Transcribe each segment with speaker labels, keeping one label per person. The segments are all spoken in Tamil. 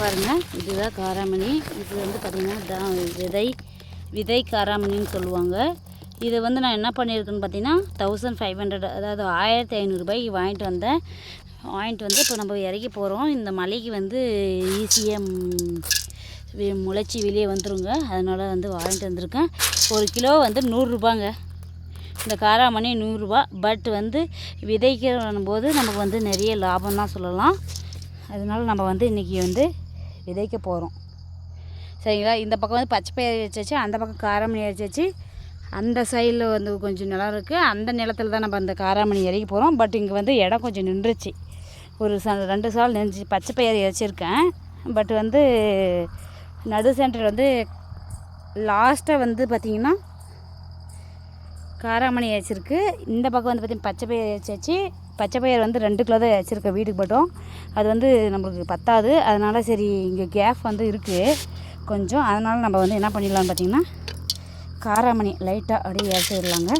Speaker 1: பாருங்கள் இதுதான் காராமணி. இது வந்து பார்த்திங்கன்னா தா விதை விதை காராமணின்னு சொல்லுவாங்க. இதை வந்து நான் என்ன பண்ணியிருக்கேன்னு பார்த்தீங்கன்னா தௌசண்ட் ஃபைவ் ஹண்ட்ரட் அதாவது ஆயிரத்தி ஐநூறுரூபாய்க்கு வாங்கிட்டு வந்தேன். வாங்கிட்டு வந்து இப்போ நம்ம இறக்கி போகிறோம் இந்த மலைக்கு வந்து ஈஸியாக முளைச்சி வெளியே வந்துருங்க. அதனால் வந்து வாங்கிட்டு வந்திருக்கேன். ஒரு கிலோ வந்து நூறுரூபாங்க இந்த காராமணி நூறுரூபா பட் வந்து விதைக்கிற போது நமக்கு வந்து நிறைய லாபம் தான் சொல்லலாம். அதனால் நம்ம வந்து இன்றைக்கி வந்து விதைக்க போகிறோம் சரிங்களா? இந்த பக்கம் வந்து பச்சை பயிர் வச்சாச்சு அந்த பக்கம் காராமணி வச்சாச்சு அந்த சைடில் வந்து கொஞ்சம் நிலம் இருக்குது அந்த நிலத்துல தான் நம்ம அந்த காராமணி இறக்கி போகிறோம் பட் இங்கே வந்து இடம் கொஞ்சம் நின்றுச்சு. ஒரு ச ரெண்டு சால் நின்றுச்சு. பச்சை பயிர் இறைச்சிருக்கேன் பட் வந்து நடு சென்டர் வந்து லாஸ்ட்டாக வந்து பார்த்திங்கன்னா காராமணி வச்சிருக்கு இந்த பக்கம் வந்து பார்த்திங்கன்னா பச்சை பயிர் வச்சாச்சு பச்சை பயிர் வந்து ரெண்டு கிலோ தான் வச்சுருக்கேன் வீட்டுக்கு மட்டும். அது வந்து நம்மளுக்கு பத்தாது. அதனால் சரி இங்கே கேப் வந்து இருக்குது கொஞ்சம் அதனால் நம்ம வந்து என்ன பண்ணிடலாம்னு பார்த்திங்கன்னா காராமணி லைட்டாக அப்படியே இறச்சிடலாங்க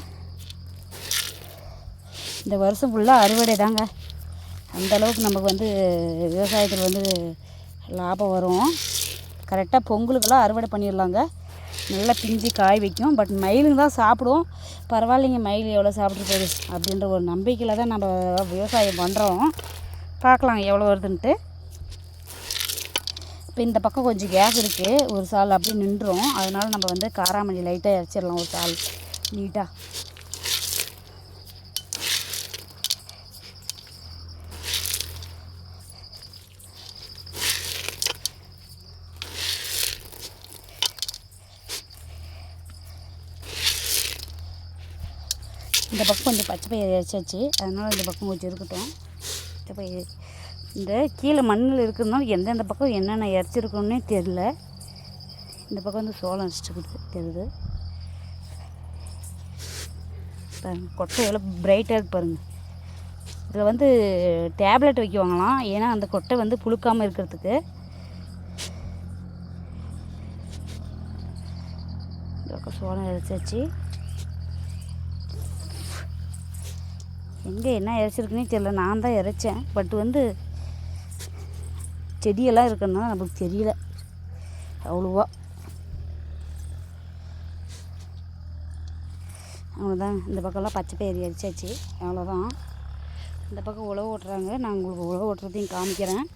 Speaker 1: இந்த வருஷம் ஃபுல்லாக அறுவடை தாங்க. அந்தளவுக்கு நமக்கு வந்து விவசாயத்தில் வந்து லாபம் வரும். கரெக்டாக பொங்கலுக்கெல்லாம் அறுவடை பண்ணிடலாங்க. நல்லா பிஞ்சு காய் வைக்கும். பட் மயிலுங்க தான் சாப்பிடும். பரவாயில்லைங்க மயில் எவ்வளோ சாப்பிட்டு போகுது அப்படின்ற ஒரு நம்பிக்கையில் தான் நம்ம விவசாயம் பண்ணுறோம் பார்க்கலாம் எவ்வளோ வருதுன்ட்டு. இப்போ இந்த பக்கம் கொஞ்சம் கேப் இருக்குது ஒரு சால் அப்படியே நின்றுரும். அதனால் நம்ம வந்து காராமணி லைட்டாக இறச்சிடலாம் ஒரு சால். நீட்டாக இந்த பக்கம் கொஞ்சம் பச்சை பயிர் இறைச்சாச்சு அதனால் இந்த பக்கம் கொஞ்சம் இருக்கட்டும். பச்சை பயிர். இந்த கீழே மண்ணில் இருக்கிறதுனால எந்தெந்த பக்கம் என்னென்ன இறச்சிருக்கோன்னே தெரில இந்த பக்கம் வந்து சோளம் வச்சுட்டு தெரியுது? கொட்டை எவ்வளோ பிரைட்டாக இருக்கு பாருங்கள் இதில் வந்து டேப்லெட் வைக்குவாங்களாம் ஏன்னா அந்த கொட்டை வந்து புழுக்காமல் இருக்கிறதுக்கு. இந்த பக்கம் சோளம் இறைச்சாச்சு எங்கே என்ன இறைச்சிருக்குன்னே தெரியல. நான் தான் இறைச்சேன் பட் வந்து செடியெல்லாம் இருக்குன்னா நமக்கு தெரியல. அவ்வளோவா. அவ்வளோதான் இந்த பக்கம்லாம் பச்சை பயிர் எரிச்சாச்சு. அவ்வளோதான் இந்த பக்கம் உழவு ஓட்டுறாங்க. நான் உங்களுக்கு உழவு ஓட்டுறதையும் காமிக்கிறேன்.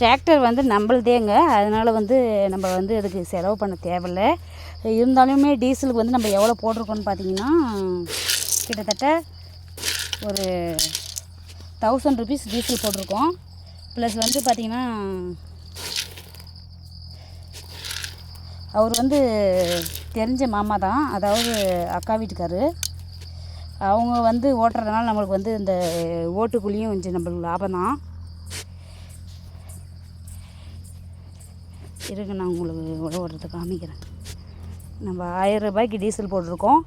Speaker 1: டிராக்டர் வந்து நம்மள்தேங்க. அதனால் வந்து நம்ம வந்து அதுக்கு செலவு பண்ண தேவையில்ல. இருந்தாலுமே டீசலுக்கு வந்து நம்ம எவ்வளோ போட்டிருக்கோன்னு பார்த்தீங்கன்னா கிட்டத்தட்ட ஒரு தௌசண்ட் ருபீஸ் டீசல் போட்டிருக்கோம். ப்ளஸ் வந்து பார்த்திங்கன்னா அவர் வந்து தெரிஞ்ச மாமா தான். அதாவது அக்கா வீட்டுக்காரு. அவங்க வந்து ஓட்டுறதுனால நம்மளுக்கு வந்து இந்த ஓட்டுக்குழியும் கொஞ்சம் நம்மளுக்கு லாபம் தான். இருங்க நான் உங்களுக்கு உழவு காமிக்கிறேன். நம்ம ஆயிரம் ரூபாய்க்கு டீசல் போட்டிருக்கோம்.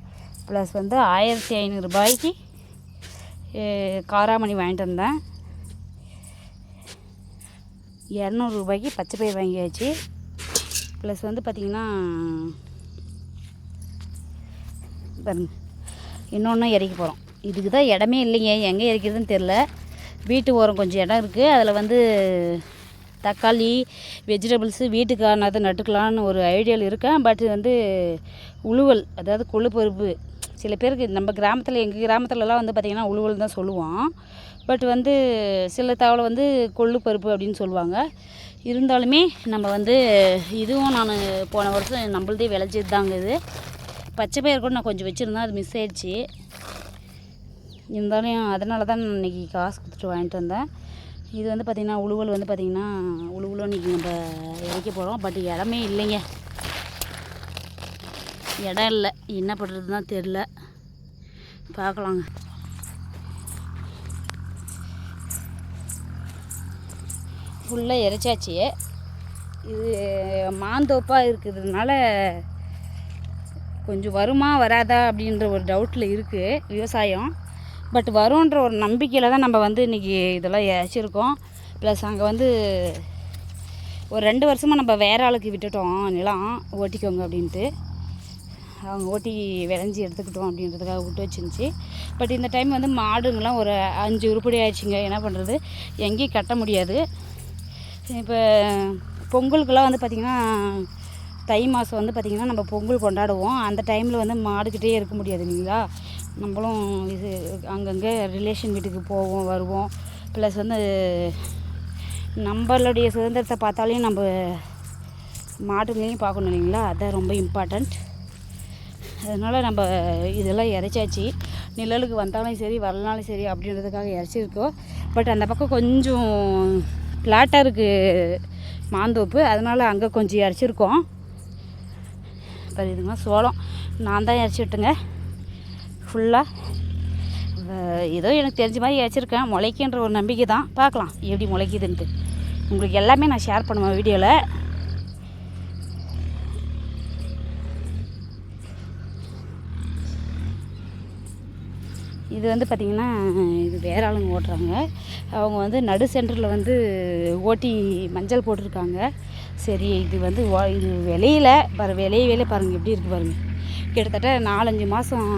Speaker 1: ப்ளஸ் வந்து ஆயிரத்தி ஐநூறுரூபாய்க்கு காராமணி வாங்கிட்டு வந்தேன். இரநூறுபாய்க்கு பச்சை பயிர் வாங்கியாச்சு. ப்ளஸ் வந்து பார்த்திங்கன்னா பாருங்க இன்னொன்று இறக்கி போகிறோம் இதுக்கு தான் இடமே இல்லைங்க எங்கே இறக்கிறதுன்னு தெரில வீட்டு ஓரம் கொஞ்சம் இடம் இருக்குது அதில் வந்து தக்காளி வெஜிடபிள்ஸு வீட்டுக்கானதை நட்டுக்கலான்னு ஒரு ஐடியாவில் இருக்கேன். பட் வந்து உழுவல் அதாவது கொள்ளு பருப்பு. சில பேருக்கு நம்ம கிராமத்தில் எங்கள் கிராமத்துலலாம் வந்து பார்த்திங்கன்னா உழுவல் தான் சொல்லுவோம் பட் வந்து சில தகவலை வந்து கொள்ளு பருப்பு அப்படின்னு சொல்லுவாங்க. இருந்தாலுமே நம்ம வந்து இதுவும் நான் போன வருஷம் நம்மள்தே விளைஞ்சது தாங்க இது. பச்சை பயிர் கூட நான் கொஞ்சம் வச்சுருந்தேன் அது மிஸ் ஆயிடுச்சு. இருந்தாலும் அதனால தான் நான் இன்றைக்கி காசு கொடுத்துட்டு வாங்கிட்டு வந்தேன். இது வந்து பார்த்திங்கன்னா உழுவல் வந்து பார்த்திங்கன்னா உழுவலும் இன்றைக்கி நம்ம இறக்க போகிறோம் பட் இடமே இல்லைங்க. இடம் இல்லை. என்ன பண்ணுறதுன்னு தான் தெரில பார்க்கலாங்க ஃபுல்லாக இறைச்சாச்சு. இது மாந்தோப்பாக இருக்கிறதுனால கொஞ்சம் வருமா வராதா அப்படின்ற ஒரு டவுட்டில் இருக்குது விவசாயம். பட் வரும்ன்ற ஒரு நம்பிக்கையில் தான் நம்ம வந்து இன்றைக்கி இதெல்லாம் இறைச்சிருக்கோம் ப்ளஸ் அங்கே வந்து ஒரு ரெண்டு வருஷமாக நம்ம வேற ஆளுக்கு விட்டுட்டோம். நிலம் ஓட்டிக்கோங்க அப்படின்ட்டு. அவங்க ஓட்டி விளைஞ்சி எடுத்துக்கிட்டோம் அப்படின்றதுக்காக விட்டு வச்சிருந்துச்சு. பட் இந்த டைம் வந்து மாடுங்கெலாம் ஒரு அஞ்சு உருப்படி ஆயிடுச்சுங்க. என்ன பண்ணுறது எங்கேயும் கட்ட முடியாது. இப்போ பொங்கலுக்கெல்லாம் வந்து பார்த்திங்கன்னா தை மாதம் வந்து பார்த்திங்கன்னா நம்ம பொங்கல் கொண்டாடுவோம். அந்த டைமில் வந்து மாடுக்கிட்டே இருக்க முடியாது இல்லைங்களா? நம்மளும் இது அங்கங்கே ரிலேஷன் வீட்டுக்கு போவோம் வருவோம். ப்ளஸ் வந்து நம்மளுடைய சுதந்திரத்தை பார்த்தாலையும் நம்ம மாட்டுங்களையும் பார்க்கணும் இல்லைங்களா? அதான் ரொம்ப இம்பார்ட்டண்ட் அதனால் நம்ம இதெல்லாம் இறைச்சாச்சு. நிழலுக்கு வந்தாலும் சரி வரலனாலும் சரி அப்படின்றதுக்காக இறைச்சிருக்கோம். பட் அந்த பக்கம் கொஞ்சம் பிளாட்டாக இருக்குது மாந்தோப்பு. அதனால் அங்கே கொஞ்சம் இறைச்சிருக்கோம். தெரியுதுங்களா சோளம். நான் தான் இறைச்சி விட்டுங்க. ஃபுல்லாக ஏதோ எனக்கு தெரிஞ்ச மாதிரி வச்சுருக்கேன். முளைக்குன்ற ஒரு நம்பிக்கை தான். பார்க்கலாம் எப்படி முளைக்குதுன்ட்டு. உங்களுக்கு எல்லாமே நான் ஷேர் பண்ணுவேன் வீடியோவில் இது வந்து பார்த்திங்கன்னா இது வேற ஆளுங்க ஓட்டுறாங்க. அவங்க வந்து நடு சென்டரில் வந்து ஓட்டி மஞ்சள் போட்டிருக்காங்க. சரி இது வந்து இது விளையில பாரு விளைய வேலையை பாருங்கள் எப்படி இருக்குது பாருங்கள் கிட்டத்தட்ட நாலஞ்சு மாதம்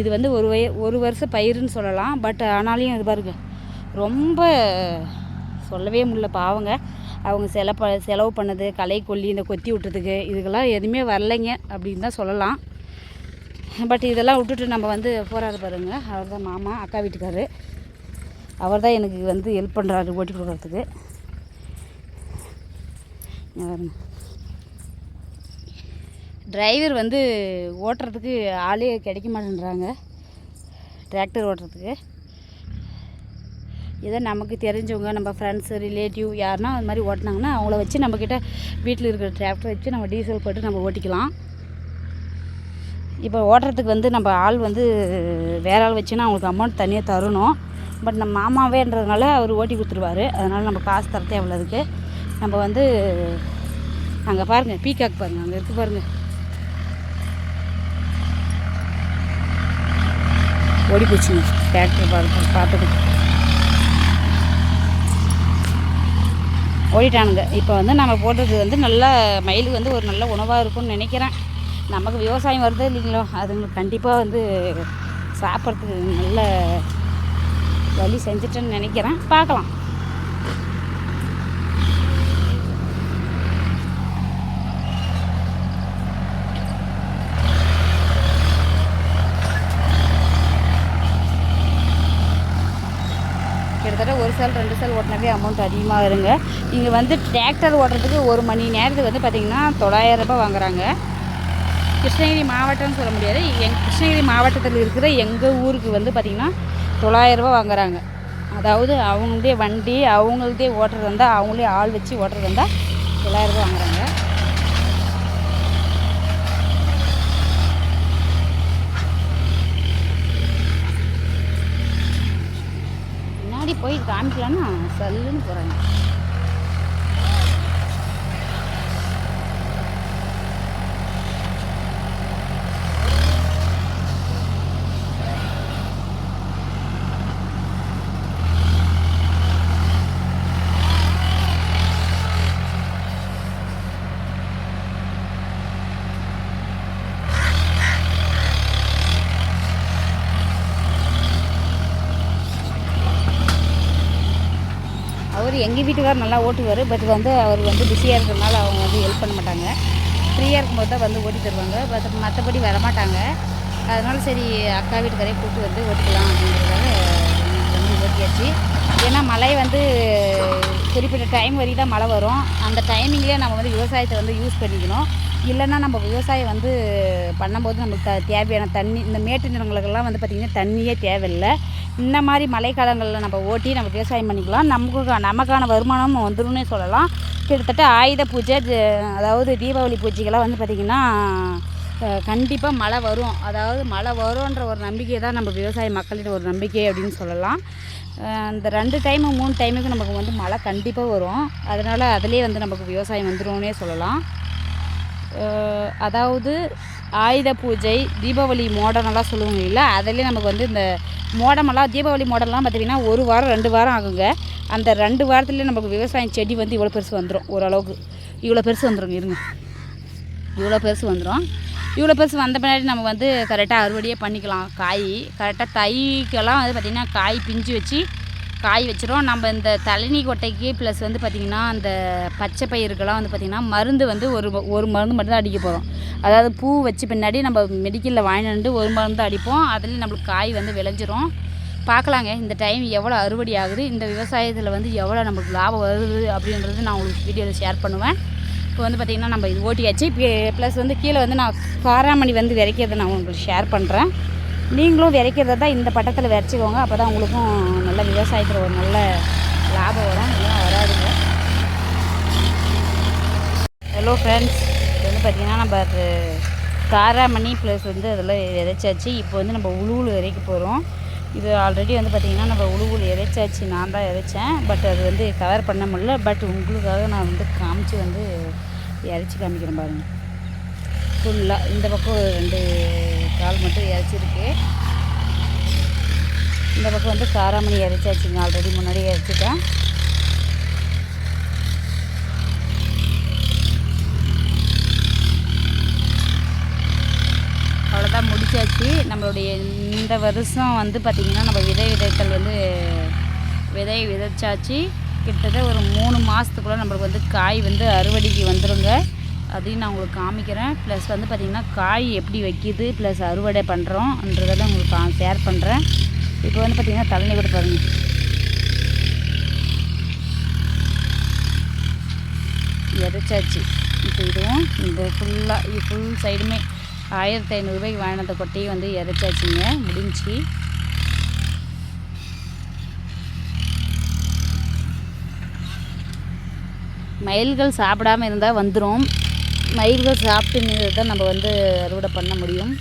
Speaker 1: இது வந்து ஒரு வய ஒரு வருஷம் பயிருன்னு சொல்லலாம். பட் ஆனாலையும் இது பாருங்க ரொம்ப சொல்லவே முடியல பாவங்க. அவங்க செல ப செலவு பண்ணது களை கொல்லி இந்த கொத்தி விட்டதுக்கு இதுக்கெல்லாம் எதுவுமே வரலைங்க அப்படின்னு தான் சொல்லலாம். பட் இதெல்லாம் விட்டுட்டு நம்ம வந்து போகிறாரு பாருங்க. அவர் தான் மாமா அக்கா வீட்டுக்காரு. அவர் தான் எனக்கு வந்து ஹெல்ப் பண்ணுறாரு ஓட்டி கொடுக்குறதுக்கு. டிரைவர் வந்து ஓட்டுறதுக்கு ஆளே கிடைக்க மாட்டேன்றாங்க. டிராக்டர் ஓட்டுறதுக்கு. இதை நமக்கு தெரிஞ்சவங்க நம்ம ஃப்ரெண்ட்ஸு ரிலேட்டிவ் யாருன்னா அது மாதிரி ஓட்டினாங்கன்னா அவங்கள வச்சு நம்மக்கிட்ட வீட்டில் இருக்கிற டிராக்டர் வச்சு நம்ம டீசல் போட்டு நம்ம ஓட்டிக்கலாம். இப்போ ஓட்டுறதுக்கு வந்து நம்ம ஆள் வந்து வேற ஆள் வச்சுன்னா அவங்களுக்கு அமௌண்ட் தனியாக தரணும். பட் நம்ம மாமாவேன்றதுனால அவர் ஓட்டி கொடுத்துருவாரு. அதனால் நம்ம காசு தர தேவையில்ல அதுக்கு நம்ம வந்து அங்கே பாருங்கள் பீகாக் பாருங்கள் அங்கே இருக்குது பாருங்கள் ஓடி போச்சுங்க டிராக்டர் பார்த்து பார்த்துட்டு ஓடிட்டானுங்க. இப்போ வந்து நம்ம போடுறது வந்து நல்ல மயிலுக்கு வந்து ஒரு நல்ல உணவாக இருக்கும்னு நினைக்கிறேன். நமக்கு விவசாயம் வருது இல்லைங்களோ? அதுங்களுக்கு கண்டிப்பாக வந்து சாப்பிட்றதுக்கு நல்ல வழி செஞ்சுட்டேன்னு நினைக்கிறேன். பார்க்கலாம். கிட்டத்தட்ட ஒரு சால் ரெண்டு சால் ஓட்டினாவே அமௌண்ட் அதிகமாக வருங்க. இங்கே வந்து டிராக்டர் ஓட்டுறதுக்கு ஒரு மணி நேரத்துக்கு வந்து பார்த்திங்கன்னா தொள்ளாயிரம் ரூபாய் வாங்குறாங்க. கிருஷ்ணகிரி மாவட்டம்னு சொல்ல முடியாது. எங் கிருஷ்ணகிரி மாவட்டத்தில் இருக்கிற எங்கள் ஊருக்கு வந்து பார்த்திங்கன்னா தொள்ளாயிரம் ரூபாய் வாங்குறாங்க. அதாவது அவங்களுடைய வண்டி அவங்களுதே ஓட்டுறது இருந்தால் அவங்களே ஆள் வச்சு ஓட்டுறது இருந்தால் தொள்ளாயிரம் ரூபாய் வாங்குறாங்க. முன்னாடி காமிக்கலான்னா சல்லுன்னு போகிறாங்க அவர் எங்கள் வீட்டுக்கார் நல்லா ஓட்டுவார் பட் வந்து அவர் வந்து பிஸியாக இருக்கிறதுனால அவங்க வந்து ஹெல்ப் பண்ண மாட்டாங்க. ஃப்ரீயாக இருக்கும்போது தான் வந்து ஓட்டி தருவாங்க பட் மற்றபடி வரமாட்டாங்க அதனால சரி அக்கா வீட்டுக்காரே கூப்பிட்டு வந்து ஓட்டிக்கலாம் அப்படிங்கிறதால வந்து ஓட்டியாச்சு. ஏன்னா மழை வந்து குறிப்பிட்ட டைம் வரைக்கும் தான் மழை வரும். அந்த டைமிங்லேயே நம்ம வந்து விவசாயத்தை வந்து யூஸ் பண்ணிக்கணும். இல்லைன்னா நம்ம விவசாயம் வந்து பண்ணும்போது நமக்கு த தேவையான தண்ணி இந்த மேட்டு நிலங்களுக்கெல்லாம் வந்து பார்த்திங்கன்னா தண்ணியே தேவையில்லை. இந்த மாதிரி மழைக்காலங்களில் நம்ம ஓட்டி நம்ம விவசாயம் பண்ணிக்கலாம். நமக்கு நமக்கான வருமானம் வந்துரும்னே சொல்லலாம். கிட்டத்தட்ட ஆயுத பூஜை அதாவது தீபாவளி பூஜைக்கெல்லாம் வந்து பார்த்திங்கன்னா கண்டிப்பாக மழை வரும். அதாவது மழை வரும்ன்ற ஒரு நம்பிக்கை தான் நம்ம விவசாய மக்களிட ஒரு நம்பிக்கை அப்படின்னு சொல்லலாம். அந்த இந்த ரெண்டு டைமு மூணு டைமுக்கு நமக்கு வந்து மழை கண்டிப்பாக வரும். அதனால் அதுலேயே வந்து நமக்கு விவசாயம் வந்துடும்னே சொல்லலாம். அதாவது ஆயுத பூஜை தீபாவளி மோடமெல்லாம் சொல்லுவாங்க இல்லை அதிலே நமக்கு வந்து இந்த மோடமெல்லாம் தீபாவளி மோடம்லாம் பார்த்திங்கன்னா ஒரு வாரம் ரெண்டு வாரம் ஆகுங்க. அந்த ரெண்டு வாரத்துலேயே நமக்கு விவசாயம் செடி வந்து இவ்வளோ பெருசு வந்துடும் ஓரளவுக்கு. இவ்வளோ பெருசு வந்துடும் இருங்க. இவ்வளோ பெருசு வந்துடும் இவ்வளோ பெருசு வந்த பின்னாடி நம்ம வந்து கரெக்டாக அறுவடையே பண்ணிக்கலாம். காய் கரெக்டாக தைக்கெல்லாம் வந்து பார்த்திங்கன்னா காய் பிஞ்சு வச்சு காய் வச்சிரும். நம்ம இந்த தழனி கொட்டைக்கு ப்ளஸ் வந்து பார்த்திங்கன்னா அந்த பச்சை பயிருக்கெல்லாம் வந்து பார்த்திங்கன்னா மருந்து வந்து ஒரு ஒரு மருந்து மட்டும்தான் அடிக்க போகிறோம் அதாவது பூ வச்சு பின்னாடி நம்ம மெடிக்கலில் வாங்கிட்டு வந்து ஒரு மருந்து அடிப்போம். அதுலேயும் நம்மளுக்கு காய் வந்து விளைஞ்சிரும். பார்க்கலாங்க இந்த டைம் எவ்வளோ அறுவடை ஆகுது இந்த விவசாயத்தில் வந்து எவ்வளோ நம்மளுக்கு லாபம் வருது அப்படின்றது நான் உங்களுக்கு வீடியோவில் ஷேர் பண்ணுவேன். இப்போ வந்து பார்த்திங்கன்னா நம்ம இது ஓட்டியாச்சு. ப்ளஸ் வந்து கீழே வந்து நான் காராமணி வந்து விதைக்கிறத நான் உங்களுக்கு ஷேர் பண்ணுறேன் நீங்களும் விதைக்கிறத தான் இந்த பட்டத்தில் விதைச்சிக்கோங்க. அப்போ தான் உங்களுக்கும் நல்ல விவசாயத்தில் ஒரு நல்ல லாபம் வரும். நல்லா வராதுங்க. ஹலோ ஃப்ரெண்ட்ஸ் இது வந்து பார்த்திங்கன்னா நம்ம அது காராமணி ப்ளஸ் வந்து அதில் விதைச்சாச்சு. இப்போ வந்து நம்ம உழுவுல விதைக்க போகிறோம் இது ஆல்ரெடி வந்து பார்த்திங்கன்னா நம்ம உழுவுல இறைச்சாச்சு நான் தான் விதைச்சேன். பட் அது வந்து கவர் பண்ண முடியல. பட் உங்களுக்காக நான் வந்து காமிச்சு வந்து இறைச்சி காமிக்கிறேன் பாருங்கள் ஃபுல்லாக இந்த பக்கம் ரெண்டு கால் மட்டும் இறச்சிருக்கு இந்த பக்கம் வந்து காராமணி இறைச்சாச்சுங்க ஆல்ரெடி முன்னாடி இறச்சிட்டேன் அவ்வளோதான் முடிச்சாச்சு. நம்மளுடைய இந்த வருஷம் வந்து பார்த்திங்கன்னா நம்ம விதை விதைத்தல் வந்து விதை விதைச்சாச்சு. கிட்டத்தட்ட ஒரு மூணு மாதத்துக்குள்ளே நம்மளுக்கு வந்து காய் வந்து அறுவடைக்கு வந்துடுங்க அதையும் நான் உங்களுக்கு காமிக்கிறேன். ப்ளஸ் வந்து பார்த்திங்கன்னா காய் எப்படி வைக்கிது ப்ளஸ் அறுவடை பண்ணுறோன்றதெல்லாம் உங்களுக்கு ஷேர் பண்ணுறேன் இப்போ வந்து பார்த்திங்கன்னா தலைமை கூட பாருங்கள் இறைச்சாச்சு இப்போ இதுவும் இந்த ஃபுல்லாக இது ஃபுல் சைடுமே ஆயிரத்தி ஐநூறுரூபாய்க்கு வாங்கினத கொட்டையும் வந்து இறைச்சாச்சுங்க முடிஞ்சு மயில்கள் சாப்பிடாம இருந்தால் வந்துடும் மயில்கள் சாப்பிட்டு தான் நம்ம வந்து அறுவடை பண்ண முடியும்.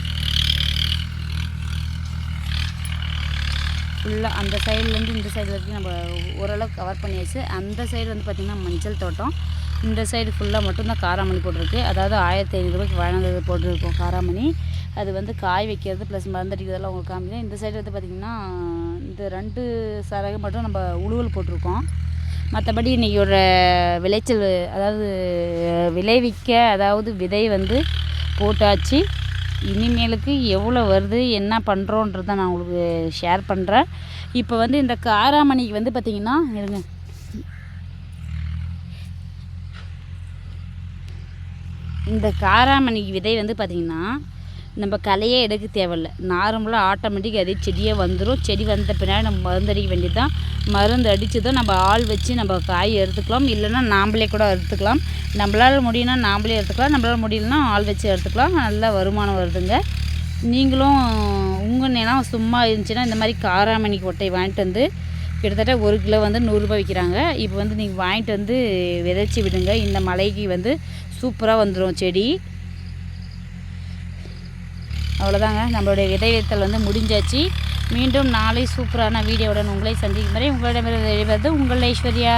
Speaker 1: ஃபுல்லாக அந்த சைட்லேருந்து இந்த சைடு வரைக்கும் நம்ம ஓரளவுக்கு கவர் பண்ணியாச்சு. அந்த சைடு வந்து பார்த்திங்கன்னா மஞ்சள் தோட்டம். இந்த சைடு ஃபுல்லாக மட்டும்தான் காராமணி போட்டிருக்கு. அதாவது ஆயிரத்தி ஐநூறுரூபாய்க்கு வாங்கினது போட்டிருக்கோம் காராமணி. அது வந்து காய் வைக்கிறது ப்ளஸ் மருந்தடிக்கிறதெல்லாம் உங்களுக்கு காமிக்கிறேன். இந்த சைடு வந்து பார்த்திங்கன்னா இந்த ரெண்டு சரகு மட்டும் நம்ம உழுவல் போட்டிருக்கோம். மற்றபடி இன்றைக்கியோட விளைச்சல் அதாவது விளைவிக்க அதாவது விதை வந்து போட்டாச்சு. இனிமேலுக்கு எவ்வளோ வருது என்ன பண்ணுறோன்றதை நான் உங்களுக்கு ஷேர் பண்ணுறேன் இப்போ வந்து இந்த காராமணிக்கு வந்து பார்த்திங்கன்னா இருங்க. இந்த காராமணி விதை வந்து பார்த்திங்கன்னா நம்ம களையே எடுக்க தேவையில்ல. நார்மலாக ஆட்டோமேட்டிக் அதே செடியே வந்துடும் செடி வந்த பின்னாடி நம்ம மருந்து அடிக்க வேண்டியது தான் மருந்து அடித்து தான் நம்ம ஆள் வச்சு நம்ம காய் எடுத்துக்கலாம். இல்லைன்னா நாம்பளே கூட எடுத்துக்கலாம். நம்மளால் முடியும்னா நாம்பளே எடுத்துக்கலாம். நம்மளால் முடியலன்னா ஆள் வச்சு எடுத்துக்கலாம். நல்ல வருமானம் வருதுங்க. நீங்களும் உங்கள் நிலம் சும்மா இருந்துச்சுன்னா இந்த மாதிரி காராமணி கொட்டை வாங்கிட்டு வந்து கிட்டத்தட்ட ஒரு கிலோ வந்து நூறுரூபா விற்கிறாங்க இப்போ வந்து நீங்கள் வாங்கிட்டு வந்து விதைச்சி விடுங்க. இந்த மலைக்கு வந்து சூப்பராக வந்துடும் செடி. அவ்வளோதாங்க. நம்மளுடைய விதை வந்து முடிஞ்சாச்சு. மீண்டும் நாளை சூப்பரான வீடியோவுடன் உங்களை சந்திக்கும் வரை உங்களிடமிருந்து வெளிவது உங்கள் ஐஸ்வர்யா.